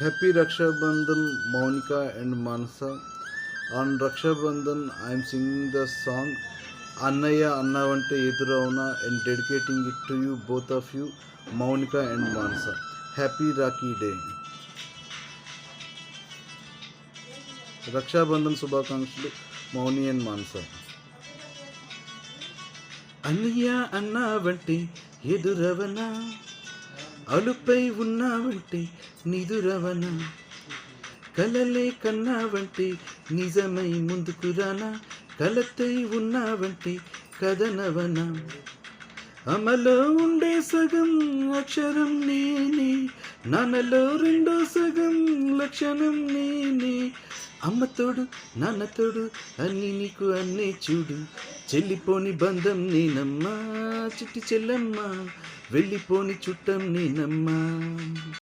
Happy Raksha Bandhan, Monica and Mansa. On Raksha Bandhan, I am singing the song Annaya Annavante Eduravana and dedicating it to you, both of you, Monica and Mansa. Happy Rakhi Day. Rakshabandhan శుభాకాంక్షలు మౌని and మాన్స అన్నయ్య అన్నావంటే ఎదురవనా అలుపై ఉన్నావంటే నిదురవనా? కలలే కన్నావంటే నిజమై ముందుకు రానా? కలతై ఉన్నావంటే కథనవనా? అమలో ఉండే సగం అక్షరం నేనే. నాన్నలో రెండో సగం లక్షణం నేనే. అమ్మతోడు నాన్నతోడు అన్ని నీకు అన్నే చూడు. చెల్లిపోని బంధం నేనమ్మా. చిట్టి చెల్లమ్మ వెళ్ళిపోని చుట్టం నేనమ్మా.